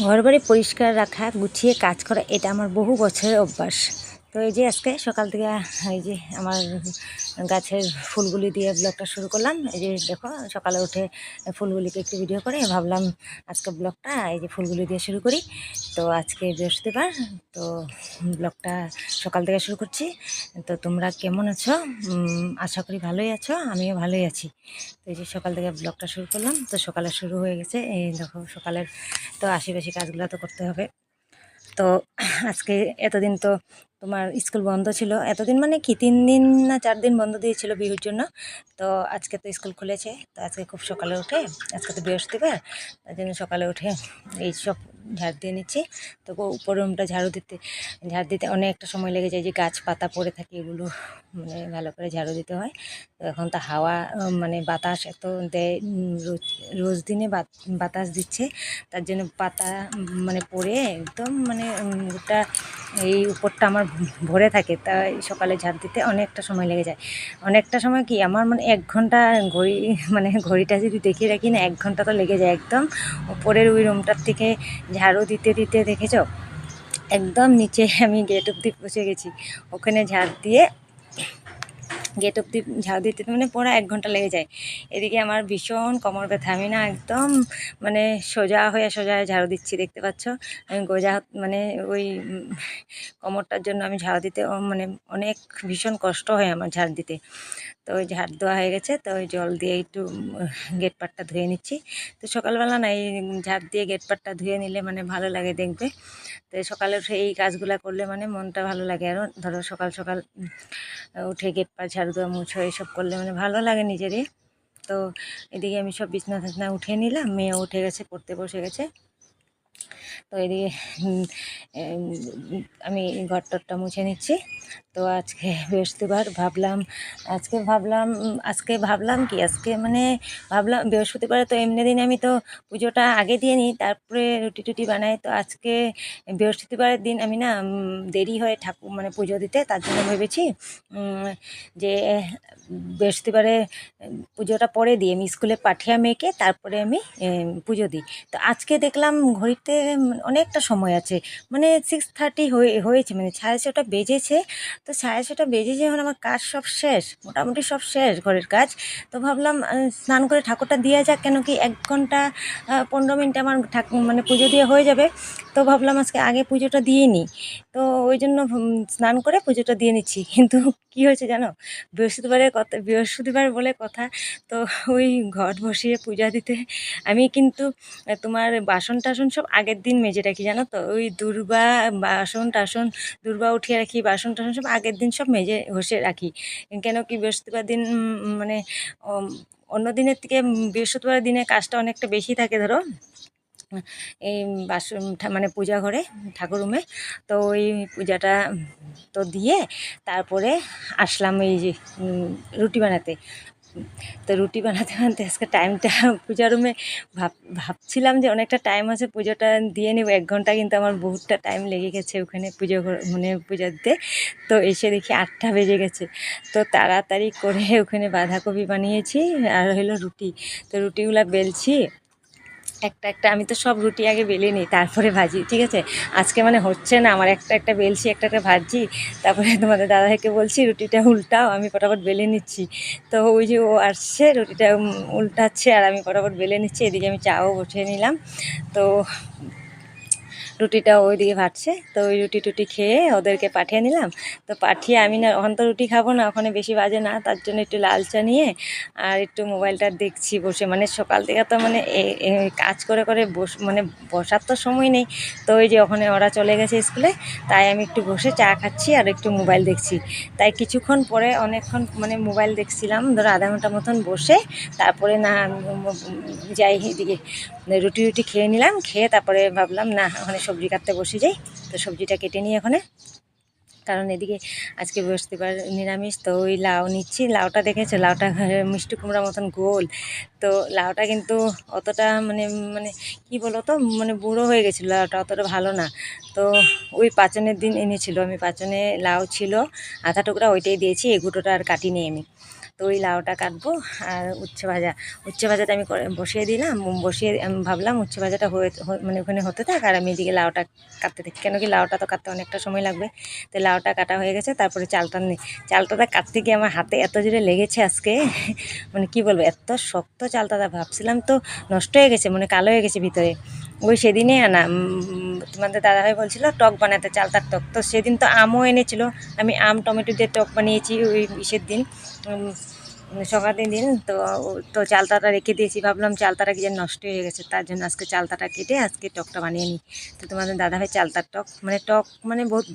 ঘর বাড়ি পরিষ্কার রাখা গুছিয়ে কাজ করা এটা আমার বহু বছরের অভ্যাস। তো এই যে আজকে সকাল থেকে, এই যে আমার গাছের ফুলগুলি দিয়ে ব্লগটা শুরু করলাম। এই যে দেখো, সকালে উঠে ফুলগুলিকে একটু ভিডিও করে, ভাবলাম আজকে ব্লগটা এই যে ফুলগুলি দিয়ে শুরু করি। তো আজকে বৃহস্পতিবার, তো ব্লগটা সকাল থেকে শুরু করছি। তো তোমরা কেমন আছো? আশা করি ভালোই আছো, আমিও ভালোই আছি। তো এই যে সকাল থেকে ব্লগটা শুরু করলাম, তো সকালে শুরু হয়ে গেছে। এই দেখো, সকালের তো আশেপাশে কাজগুলো তো করতে হবে। তো আজকে এতদিন তো তোমার স্কুল বন্ধ ছিল। এতদিন মানে কি, তিন দিন না চার দিন বন্ধ দিয়েছিল বিহুর জন্য। তো আজকে তো স্কুল খুলেছে। তো আজকে খুব সকালে উঠে, আজকে তো বৃহস্পতিবার, তার জন্য সকালে উঠে এই সব ঝাড় দিয়ে নিচ্ছি। তো উপর রুমটা ঝাড়ু দিতে, ঝাড় দিতে অনেকটা সময় লেগে যায় যে গাছ পাতা পড়ে থাকে এগুলো মানে ভালো করে ঝাড়ু দিতে হয়। তো এখন তো হাওয়া মানে বাতাস এত দেয়, রোজ রোজ দিনে বাতাস দিচ্ছে। তার জন্য পাতা মানে পড়ে একদম মানে গোটা এই উপরটা আমার ভরে থাকে, তাই সকালে ঝাঁপ দিতে অনেকটা সময় লেগে যায়। অনেকটা সময় কি আমার মানে এক ঘণ্টা ঘড়ি মানে ঘড়িটা যদি দেখিয়ে রাখি না, এক ঘণ্টা তো লেগে যায় একদম। উপরের ওই রুমটার থেকে ঝাড়ু দিতে দিতে দেখেছ? একদম নিচে আমি গেট অব্দি পৌঁছে গেছি। ওখানে ঝাড় দিয়ে গেট অব্দি ঝাড়ু দিতে মানে পুরো এক ঘণ্টা লেগে যায়। এদিকে আমার ভীষণ কোমর ব্যথা। আমি না একদম মানে সোজা হয়ে সোজা হয়ে ঝাড়ু দিচ্ছি, দেখতে পাচ্ছ? আমি গোজা মানে ওই কোমরটার জন্য আমি ঝাড়ু দিতে মানে অনেক ভীষণ কষ্ট হয় আমার ঝাড় দিতে। তো ওই ঝাড় দেওয়া হয়ে গেছে, তো ওই জল দিয়ে একটু গেট পাটটা ধুয়ে নিচ্ছি। তো সকালবেলা না এই ঝাড় দিয়ে গেট পাটটা ধুয়ে নিলে মানে ভালো লাগে দেখবে। তো সকালে উঠে এই কাজগুলো করলে মানে মনটা ভালো লাগে। আরও ধরো সকাল সকাল উঠে গেট পা ঝাড়ু দেওয়া মুছো এইসব করলে মানে ভালো লাগে নিজেরই। তো এদিকে আমি সব বিছনা টিছনা উঠে নিলাম মেয়ে উঠে গেছে, পড়তে বসে গেছে। তো এদিকে আমি ঘর টরটা মুছে নিচ্ছি। তো আজকে বৃহস্পতিবার ভাবলাম, আজকে ভাবলাম আজকে ভাবলাম কি, আজকে মানে ভাবলাম বৃহস্পতিবারে তো এমনি দিন আমি তো পুজোটা আগে দিয়ে নিই, তারপরে রুটি টুটি বানাই। তো আজকে বৃহস্পতিবারের দিন আমি না দেরি হয় ঠাকুর মানে পুজো দিতে, তার জন্য ভেবেছি যে বৃহস্পতিবারে পুজোটা পরে দিই। আমি স্কুলে পাঠিয়ে মেয়েকে, তারপরে আমি পুজো দিই। তো আজকে দেখলাম ঘড়িতে অনেকটা সময় আছে মানে সিক্স থার্টি হয়ে, হয়েছে মানে সাড়ে ছটা বেজেছে। তো সাড়ে ছটা বেজে যখন আমার কাজ সব শেষ, মোটামুটি সব শেষ ঘরের কাজ। তো ভাবলাম স্নান করে ঠাকুরটা দিয়ে যাক, কেন কি এক ঘণ্টা পনেরো মিনিট আমার ঠাকুর মানে পুজো দিয়ে হয়ে যাবে। তো ভাবলাম আজকে আগে পুজোটা দিয়ে নিই। তো ওই জন্য স্নান করে পুজোটা দিয়ে নিচ্ছি। কিন্তু কি হয়েছে জানো? বৃহস্পতিবারের কথা বৃহস্পতিবার বলে কথা। তো ওই ঘট বসিয়ে পূজা দিতে আমি কিন্তু তোমার বাসন টাসন সব আগের দিন মেজে রাখি, জানো তো? ওই দুর্বা বাসন টাসন, দুর্বা উঠিয়ে রাখি, বাসন টাসন সব আগের দিন সব মেজে ঘষে রাখি। কেন কি বৃহস্পতিবার দিন মানে অন্য দিনের থেকে বৃহস্পতিবার দিনে কাজটা অনেকটা বেশি থাকে ধরো। এই বাসন মানে পূজা ঘরে, ঠাকুর রুমে। তো ওই পূজাটা তো দিয়ে তারপরে আসলাম এই রুটি বানাতে। তো রুটি বানাতে বানাতে আজকে টাইমটা পূজা রুমে ভাব, ভাবছিলাম যে অনেকটা টাইম আছে, পুজোটা দিয়ে নেব। এক ঘণ্টা কিন্তু আমার বহুতটা টাইম লেগে গেছে ওখানে পুজো মানে পূজা দিতে। তো এসে দেখি আটটা বেজে গেছে। তো তাড়াতাড়ি করে ওখানে বাঁধাকপি বানিয়েছি, আর হলো রুটি। তো রুটিগুলা বেলছি। একটা একটা, আমি তো সব রুটি আগে বেলে নিই, তারপরে ভাজি, ঠিক আছে? আজকে মানে হচ্ছে না, আমার একটা একটা বেলছি, একটা একটা ভাজি, তারপরে তোমাদের দাদাকে বলছি, রুটিটা উল্টাও, আমি ফটাফট বেলে নিচ্ছি। তো ওই যে ও আসছে, রুটিটা উল্টাচ্ছে, আর আমি ফটাফট বেলে নিচ্ছি, এদিকে আমি চাও বসিয়ে নিলাম। তো রুটিটা ওইদিকে ভাটছে তো ওই রুটি টুটি খেয়ে ওদেরকে পাঠিয়ে নিলাম। তো পাঠিয়ে আমি না ওখান তো রুটি খাব না, ওখানে বেশি বাজে না, তার জন্য একটু লাল চা নিয়ে আর একটু মোবাইলটা দেখছি বসে। মানে সকাল থেকে তো মানে কাজ করে করে বস মানে বসার তো সময় নেই। তো ওই যে ওখানে ওরা চলে গেছে স্কুলে, তাই আমি একটু বসে চা খাচ্ছি আর একটু মোবাইল দেখছি। তাই কিছুক্ষণ পরে অনেকক্ষণ মানে মোবাইল দেখছিলাম, ধরো আধা ঘণ্টা মতন বসে, তারপরে না যাই এদিকে। রুটি রুটি খেয়ে নিলাম, খেয়ে তারপরে ভাবলাম, না, ওখানে সবজি কাটতে বসে যাই, তো সবজিটা কেটে নিই ওখানে কারণ এদিকে আজকে বৃহস্পতিবার নিরামিষ, তো ওই লাউ নিচ্ছি। লাউটা দেখেছ? লাউটা মিষ্টি কুমড়া মতন গোল। তো লাউটা কিন্তু অতটা মানে মানে কি বলো তো মানে বুড়ো হয়ে গেছিল লাউটা, অতটা ভালো না। তো ওই পাচনের দিন এনেছিল। আমি পাচনে লাউ ছিল, আধা টুকরা ওইটাই দিয়েছি এগুটোটা আর কাটিনি আমি। তো ওই লাউটা কাটবো আর উচ্ছে ভাজা। উচ্ছে ভাজাটা আমি বসিয়ে দিলাম বসিয়ে ভাবলাম উচ্ছে ভাজাটা হয়ে মানে ওখানে হতে থাক আর আমি এদিকে লাউটা কাটতে থাকি। কেন কি লাউটা তো কাটতে অনেকটা সময় লাগবে। তো লাউটা কাটা হয়ে গেছে, তারপরে চালটা নেই চালটাটা কাটতে গিয়ে আমার হাতে এত জোরে লেগেছে আজকে। মানে কি বলব, এত শক্ত চালটাটা ভাবছিলাম তো নষ্ট হয়ে গেছে মানে কালো হয়ে গেছে ভিতরে। ওই সেদিনে আনা তোমাদের দাদাভাই বলছিল টক বানাতে চালতার টক। তো সেদিন তো আমও এনেছিল। আমি আম টমেটো দিয়ে টক বানিয়েছি ওই ইসের দিন। উম, সংক্রান্তির দিন তো তো চালতাটা রেখে দিয়েছি। ভাবলাম চালতাটা কি যেন নষ্ট হয়ে গেছে তার জন্য আজকে চালতাটা কেটে আজকে টকটা বানিয়ে নিই। তো তোমাদের দাদাভাই চালতার টক মানে টক মানে বহুত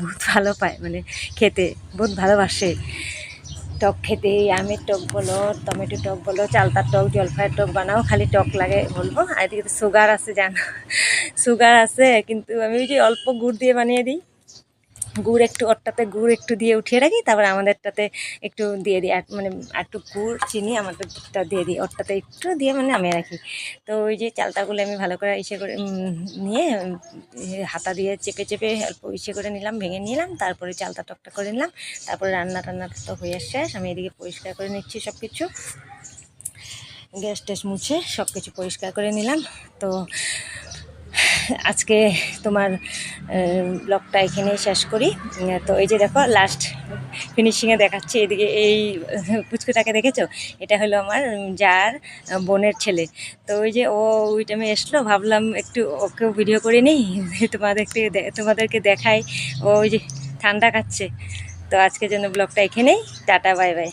বহুত ভালো পায় মানে খেতে বহুত ভালোবাসে। টক খেতে, আমের টক বলো, টমেটো টক বলো, চালতার টক, জলফাইয়ের টক বানাও, খালি টক লাগে বলব। আর এদিকে সুগার আছে, জানো। সুগার আছে, কিন্তু আমি ওই যে অল্প গুড় দিয়ে বানিয়ে দিই। গুড় একটু, ওরটাতে গুড় একটু দিয়ে উঠিয়ে রাখি, তারপর আমাদেরটাতে একটু দিয়ে দিই, আর মানে একটু গুড়, চিনি আমাদেরটা দিয়ে দিই, ওরটাতে একটু দিয়ে মানে নামিয়ে রাখি। তো ওই যে চালতাগুলো আমি ভালো করে ইসে করে নিয়ে হাতা দিয়ে চেপে চেপে অল্প ইসে করে নিলাম, ভেঙে নিলাম, তারপরে চালতা টকটা করে নিলাম, তারপরে রান্না টান্না তো হয়ে শেষ, আমি এদিকে পরিষ্কার করে নিচ্ছি সব কিছু গ্যাস ট্যাস মুছে সব কিছু পরিষ্কার করে নিলাম, তো আজকে তোমার ব্লগটা এখানেই শেষ করি। তো এই যে দেখো লাস্ট ফিনিশিংয়ে দেখাচ্ছি এদিকে এই পুচকুটাকে দেখেছ? এটা হলো আমার যার বোনের ছেলে। তো ওই যে ও ওই টাইমে এসলো, ভাবলাম একটু ওকেও ভিডিও করে নিই তোমাদেরকে তোমাদেরকে দেখাই। ও ওই যে ঠান্ডা খাচ্ছে। তো আজকের জন্য ব্লগটা এখানেই, টাটা বাই বাই